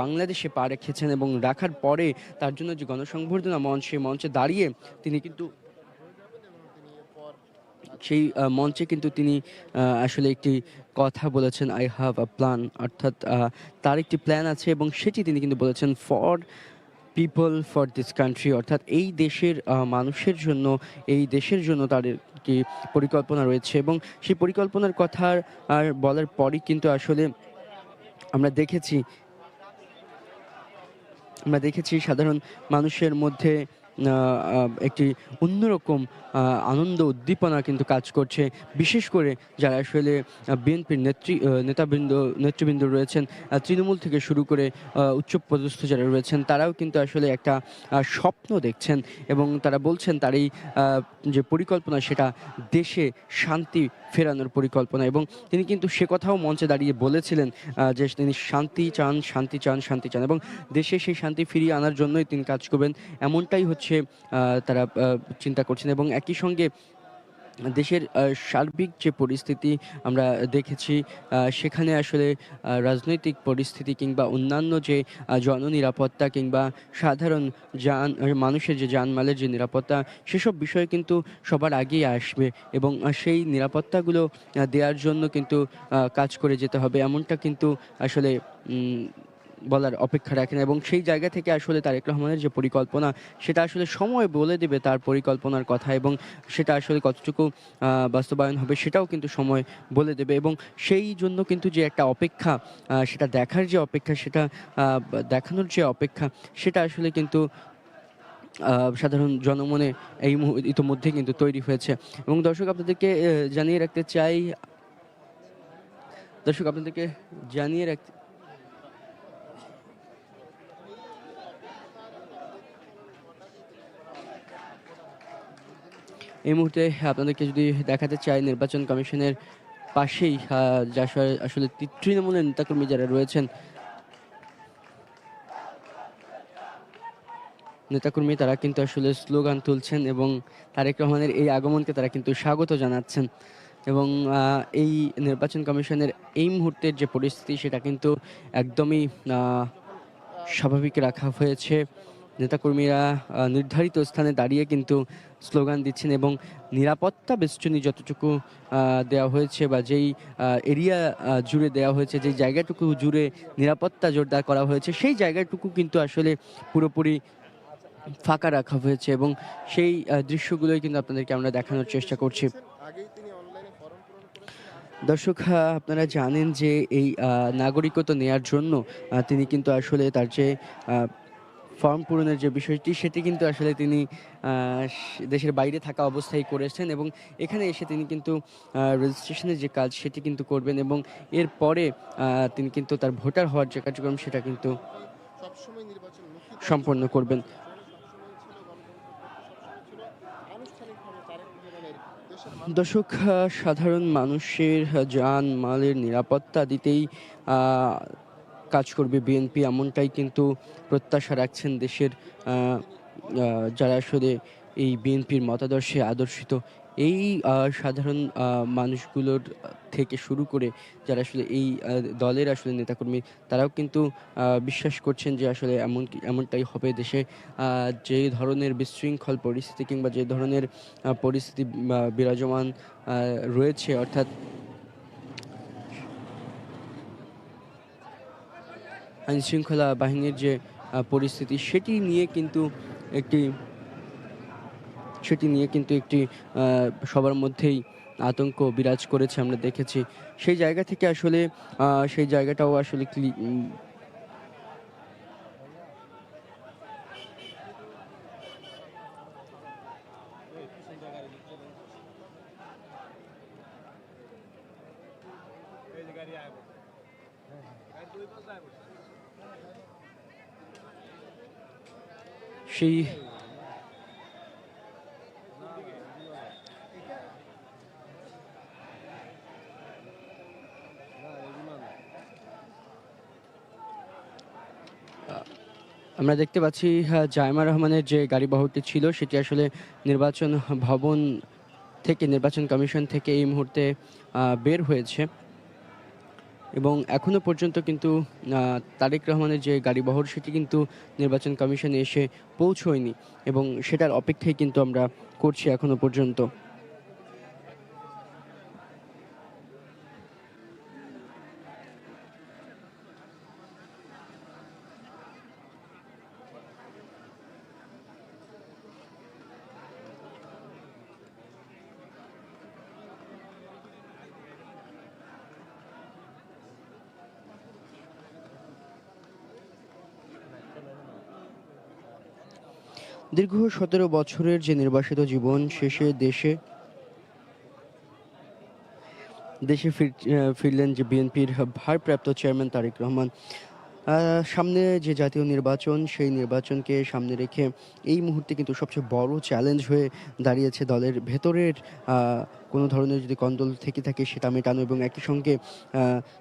বাংলাদেশে পা রেখেছেন এবং রাখার পরে তার জন্য যে গণসংবর্ধনা মঞ্চ, সেই মঞ্চে দাঁড়িয়ে তিনি কিন্তু সেই মঞ্চে কিন্তু তিনি আসলে একটি কথা বলেছেন আই হ্যাভ আ প্ল্যান অর্থাৎ তার একটি প্ল্যান আছে এবং সেটি তিনি কিন্তু বলেছেন for people for this country অর্থাৎ এই দেশের মানুষের জন্য, এই দেশের জন্য তার কি পরিকল্পনা রয়েছে এবং সেই পরিকল্পনার কথা আর বলার পরই কিন্তু আসলে আমরা দেখেছি আমরা দেখেছি সাধারণ মানুষের মধ্যে একটি অন্যরকম আনন্দ উদ্দীপনা কিন্তু কাজ করছে। বিশেষ করে যারা আসলে বিএনপির নেত্রী নেতাবৃন্দ নেতৃবৃন্দ রয়েছেন তৃণমূল থেকে শুরু করে আহ, উচ্চপদস্থ যারা রয়েছেন তারাও কিন্তু আসলে একটা স্বপ্ন দেখছেন এবং তারা বলছেন তার এই যে পরিকল্পনা সেটা দেশে শান্তি ফেরানোর পরিকল্পনা। এবং তিনি কিন্তু সে কথাও মঞ্চে দাঁড়িয়ে বলেছিলেন যে তিনি শান্তি চান শান্তি চান শান্তি চান। এবং দেশে সেই শান্তি ফিরিয়ে আনার জন্যই তিনি কাজ করবেন। এমনটাই হচ্ছে তারা চিন্তা করছেন। এবং একই সঙ্গে দেশের সার্বিক যে পরিস্থিতি আমরা দেখেছি সেখানে আসলে রাজনৈতিক পরিস্থিতি কিংবা অন্যান্য যে জননিরাপত্তা কিংবা সাধারণ যান মানুষের যে যানমালের যে নিরাপত্তা, সেসব বিষয়ে কিন্তু সবার আগেই আসবে এবং সেই নিরাপত্তাগুলো দেওয়ার জন্য কিন্তু কাজ করে যেতে হবে। এমনটা কিন্তু আসলে বলার অপেক্ষা রাখে না এবং সেই জায়গা থেকে আসলে তারেক রহমানের যে পরিকল্পনা, সেটা আসলে সময় বলে দেবে তার পরিকল্পনার কথা এবং সেটা আসলে কতটুকু বাস্তবায়ন হবে সেটাও কিন্তু সময় বলে দেবে এবং সেই জন্য কিন্তু যে একটা অপেক্ষা সেটা দেখার যে অপেক্ষা, সেটা দেখানোর যে অপেক্ষা, সেটা আসলে কিন্তু সাধারণ জনমনে এই ইতোমধ্যে কিন্তু তৈরি হয়েছে এবং দর্শক আপনাদেরকে জানিয়ে রাখতে চাই, দর্শক আপনাদেরকে জানিয়ে রাখতে এই মুহূর্তে আপনাদেরকে যদি দেখাতে চাই, নির্বাচন কমিশনের পাশেই যা আসলে- তৃণমূলের নেতাকর্মী যারা রয়েছেন, নেতাকর্মী তারা কিন্তু আসলে স্লোগান তুলছেন এবং তারেক রহমানের এই আগমনকে তারা কিন্তু স্বাগত জানাচ্ছেন। এবং এই নির্বাচন কমিশনের এই মুহূর্তের যে পরিস্থিতি, সেটা কিন্তু একদমই স্বাভাবিক রাখা হয়েছে। নেতাকর্মীরা নির্ধারিত স্থানে দাঁড়িয়ে কিন্তু স্লোগান দিচ্ছেন এবং নিরাপত্তা বেষ্টনী যতটুকু দেওয়া হয়েছে বা যেই এরিয়া জুড়ে দেওয়া হয়েছে, যেই জায়গাটুকু জুড়ে নিরাপত্তা জোরদার করা হয়েছে, সেই জায়গাটুকু কিন্তু আসলে পুরোপুরি ফাঁকা রাখা হয়েছে এবং সেই দৃশ্যগুলোই কিন্তু আপনাদেরকে আমরা দেখানোর চেষ্টা করছি। দর্শক আপনারা জানেন যে এই নাগরিকত্ব নেয়ার জন্য তিনি কিন্তু আসলে তার যে ফর্ম পূরণের যে বিষয়টি, সেটি কিন্তু আসলে তিনি দেশের বাইরে থাকা অবস্থায় করেছেন এবং এখানে এসে তিনি কিন্তু রেজিস্ট্রেশনের যে কাজ, সেটি কিন্তু করবেন এবং এরপরে তিনি কিন্তু তার ভোটার হওয়ার যে কার্যক্রম, সেটা কিন্তু সম্পন্ন করবেন। দর্শক সাধারণ মানুষের যান, মালের নিরাপত্তা দিতেই কাজ করবে বিএনপি এমনটাই কিন্তু প্রত্যাশা রাখছেন দেশের যারা আসলে এই বিএনপির মতাদর্শে আদর্শিত। এই সাধারণ মানুষগুলোর থেকে শুরু করে যারা আসলে এই দলের আসলে নেতাকর্মী, তারাও কিন্তু বিশ্বাস করছেন যে আসলে এমন এমনটাই হবে দেশে। যে ধরনের বিশৃঙ্খল পরিস্থিতি কিংবা যে ধরনের পরিস্থিতি বিরাজমান রয়েছে, অর্থাৎ আইন শৃঙ্খলা বাহিনীর যে পরিস্থিতি, সেটি নিয়ে কিন্তু একটি, সেটি নিয়ে কিন্তু একটি সবার মধ্যেই আতঙ্ক বিরাজ করেছে, আমরা দেখেছি। সেই জায়গা থেকে আসলে সেই জায়গাটাও আসলে ক্লি- সেই আমরা দেখতে পাচ্ছি হ্যাঁ, জায়মা রহমানের যে গাড়ি গাড়িবহরটি ছিল সেটি আসলে নির্বাচন ভবন থেকে নির্বাচন কমিশন থেকে এই মুহূর্তে বের হয়েছে। এবং এখনও পর্যন্ত কিন্তু তারেক রহমানের যে গাড়িবহর সেটি কিন্তু নির্বাচন কমিশনে এসে পৌঁছয়নি এবং সেটার অপেক্ষায় কিন্তু আমরা করছি এখনও পর্যন্ত। দীর্ঘ সতেরো বছরের যে নির্বাসিত জীবন শেষে দেশে দেশে ফির ফিরলেন যে বিএনপির ভারপ্রাপ্ত চেয়ারম্যান তারেক রহমান। সামনে যে জাতীয় নির্বাচন, সেই নির্বাচনকে সামনে রেখে এই মুহূর্তে কিন্তু সবচেয়ে বড় চ্যালেঞ্জ হয়ে দাঁড়িয়েছে দলের ভেতরের কোনো ধরনের যদি কন্দল থেকে থাকে সেটা মেটানো এবং একই সঙ্গে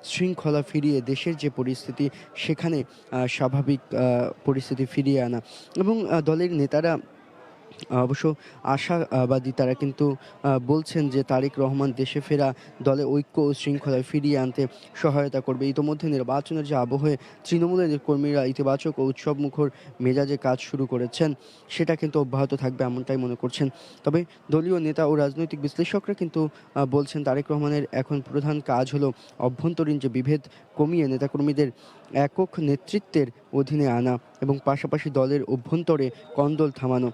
শৃঙ্খলা ফিরিয়ে দেশের যে পরিস্থিতি সেখানে স্বাভাবিক পরিস্থিতি ফিরিয়ে আনা। এবং দলের নেতারা অবশ্য আশাবাদী তারা কিন্তু বলছেন যে তারেক রহমান দেশে ফেরা, দলে ঐক্য ও শৃঙ্খলায় ফিরিয়ে আনতে সহায়তা করবে। ইতোমধ্যে নির্বাচনের যে আবহে তৃণমূলের কর্মীরা ইতিবাচক ও উৎসব মুখর মেজাজে কাজ শুরু করেছেন, সেটা কিন্তু অব্যাহত থাকবে এমনটাই মনে করছেন। তবে দলীয় নেতা ও রাজনৈতিক বিশ্লেষকরা কিন্তু বলছেন তারেক রহমানের এখন প্রধান কাজ হলো অভ্যন্তরীণ যে বিভেদ কমিয়ে নেতাকর্মীদের একক নেতৃত্বের অধীনে আনা এবং পাশাপাশি দলের অভ্যন্তরে কন্দল থামানো।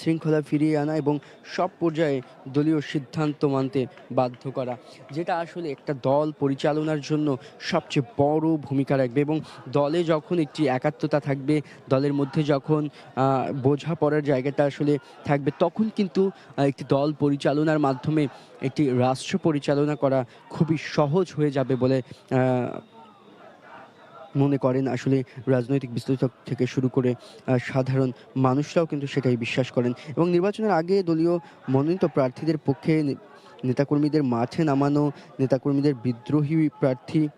শৃঙ্খলা ফিরিয়ে আনা এবং সব পর্যায়ে দলীয় সিদ্ধান্ত মানতে বাধ্য করা, যেটা আসলে একটা দল পরিচালনার জন্য সবচেয়ে বড় ভূমিকা রাখবে এবং দলে যখন একটি একাত্মতা থাকবে, দলের মধ্যে যখন বোঝাপড়ার জায়গাটা আসলে থাকবে, তখন কিন্তু একটি দল পরিচালনার মাধ্যমে একটি রাষ্ট্র পরিচালনা করা খুবই সহজ হয়ে যাবে বলে মনে করেন, আসলে রাজনৈতিক বিশ্লেষক থেকে শুরু করে সাধারণ মানুষরাও কিন্তু সেটাই বিশ্বাস করেন। এবং নির্বাচনের আগে দলীয় মনোনীত প্রার্থীদের পক্ষে নেতাকর্মীদের মাঠে নামানো, নেতাকর্মীদের বিদ্রোহী প্রার্থী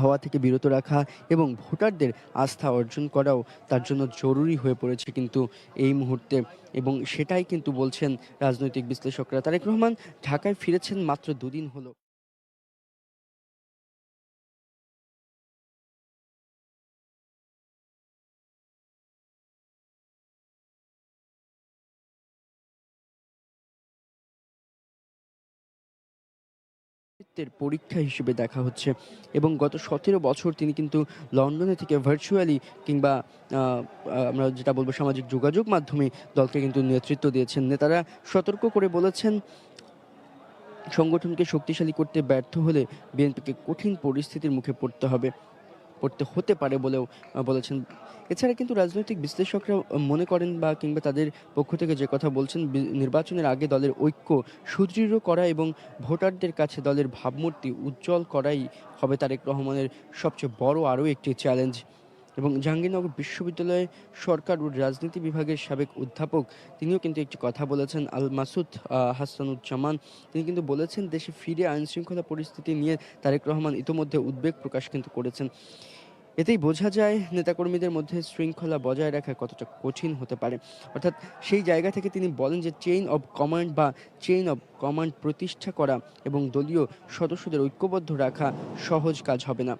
হওয়া থেকে বিরত রাখা এবং ভোটারদের আস্থা অর্জন করাও তার জন্য জরুরি হয়ে পড়েছে কিন্তু এই মুহূর্তে। এবং সেটাই কিন্তু বলছেন রাজনৈতিক বিশ্লেষকরা। তারেক রহমান ঢাকায় ফিরেছেন মাত্র দুদিন হলো। নেতৃত্বের পরীক্ষা হিসেবে দেখা হচ্ছে। এবং গত সতেরো বছর তিনি কিন্তু লন্ডনে থেকে ভার্চুয়ালি কিংবা আমরা যেটা বলব সামাজিক যোগাযোগ মাধ্যমে দলকে কিন্তু নেতৃত্ব দিয়েছেন। নেতারা সতর্ক করে বলেছেন, সংগঠনকে শক্তিশালী করতে ব্যর্থ হলে বিএনপিকে কঠিন পরিস্থিতির মুখে পড়তে হবে। পড়তে হতে পারে বলেও বলেছেন। এছাড়া কিন্তু রাজনৈতিক বিশ্লেষকরা মনে করেন বা কিংবা তাদের পক্ষ থেকে যে কথা বলছেন নির্বাচনের আগে দলের ঐক্য সুদৃঢ় করা এবং ভোটারদের কাছে দলের ভাবমূর্তি উজ্জ্বল করাই হবে তারেক রহমানের সবচেয়ে বড় আরও একটি চ্যালেঞ্জ। এবং জাহাঙ্গীরনগর বিশ্ববিদ্যালয়ে সরকার ও রাজনীতি বিভাগের সাবেক অধ্যাপক, তিনিও কিন্তু একটি কথা বলেছেন। আল মাসুদ হাসানুজ্জামান, তিনি কিন্তু বলেছেন, দেশে ফিরে আইন শৃঙ্খলা পরিস্থিতি নিয়ে তারেক রহমান ইতোমধ্যে উদ্বেগ প্রকাশ কিন্তু করেছেন। এতেই বোঝা যায়, নেতাকর্মীদের মধ্যে শৃঙ্খলা বজায় রাখা কতটা কঠিন হতে পারে। অর্থাৎ সেই জায়গা থেকে তিনি বলেন যে চেইন অব কমান্ড বা চেইন অব কমান্ড প্রতিষ্ঠা করা এবং দলীয় সদস্যদের ঐক্যবদ্ধ রাখা সহজ কাজ হবে না।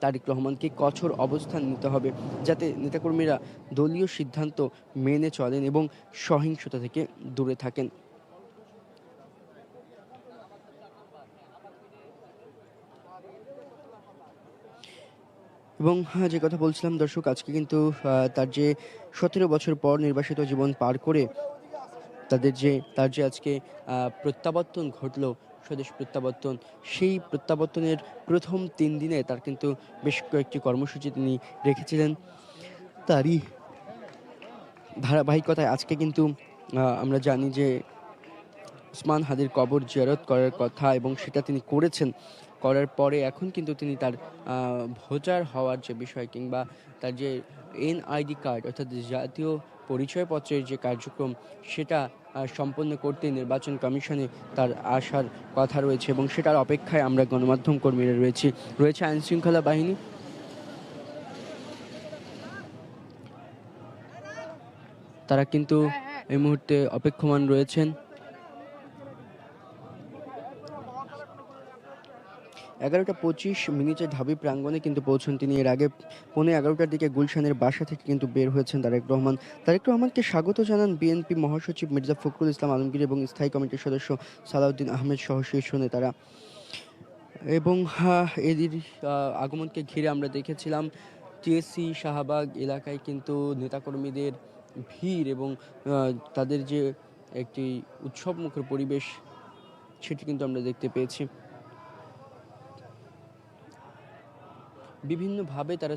তারেক রহমানকে কঠোর অবস্থান নিতে হবে যাতে নেতাকর্মীরা দলীয় সিদ্ধান্ত মেনে চলেন এবং সহিংসতা থেকে দূরে থাকেন। এবং হ্যাঁ, যে কথা বলছিলাম দর্শক আজকে কিন্তু তার যে সতেরো বছর পর নির্বাসিত জীবন পার করে তাদের যে তার যে আজকে প্রত্যাবর্তন ঘটলো স্বদেশ প্রত্যাবর্তন, সেই প্রত্যাবর্তনের প্রথম তিন দিনে তার কিন্তু বেশ কয়েকটি কর্মসূচি তিনি রেখেছিলেন। তারই ধারাবাহিকতায় আজকে কিন্তু আমরা জানি যে ওসমান হাদির কবর জিয়ারত করার কথা এবং সেটা তিনি করেছেন, করার পরে এখন কিন্তু তিনি তার ভোটার হওয়ার যে বিষয় কিংবা তার যে এনআইডি কার্ড অর্থাৎ জাতীয় পরিচয়পত্রের যে কার্যক্রম, সেটা সম্পন্ন করতে নির্বাচন কমিশনে তার আসার কথা রয়েছে এবং সেটার অপেক্ষায় আমরা গণমাধ্যম কর্মীরা রয়েছি। রয়েছে আইনশৃঙ্খলা বাহিনী। তারা কিন্তু এই মুহূর্তে অপেক্ষমান রয়েছেন। এগারোটা পঁচিশ মিনিটে ঢাবি প্রাঙ্গণে কিন্তু পৌঁছন তিনি। এর আগে পৌনে এগারোটার দিকে গুলশানের বাসা থেকে কিন্তু বের হয়েছেন তারেক রহমান। তারেক রহমানকে স্বাগত জানান বিএনপি মহাসচিব মির্জা ফখরুল ইসলাম আলমগীর এবং স্থায়ী কমিটির সদস্য সালাউদ্দিন আহমেদ সহ শীর্ষ নেতারা। এবং এদের আগমনকে ঘিরে আমরা দেখেছিলাম টিএসসি শাহবাগ এলাকায় কিন্তু নেতাকর্মীদের ভিড় এবং তাদের যে একটি উৎসবমুখর পরিবেশ, সেটি কিন্তু আমরা দেখতে পেয়েছি। বিভিন্নভাবে তারা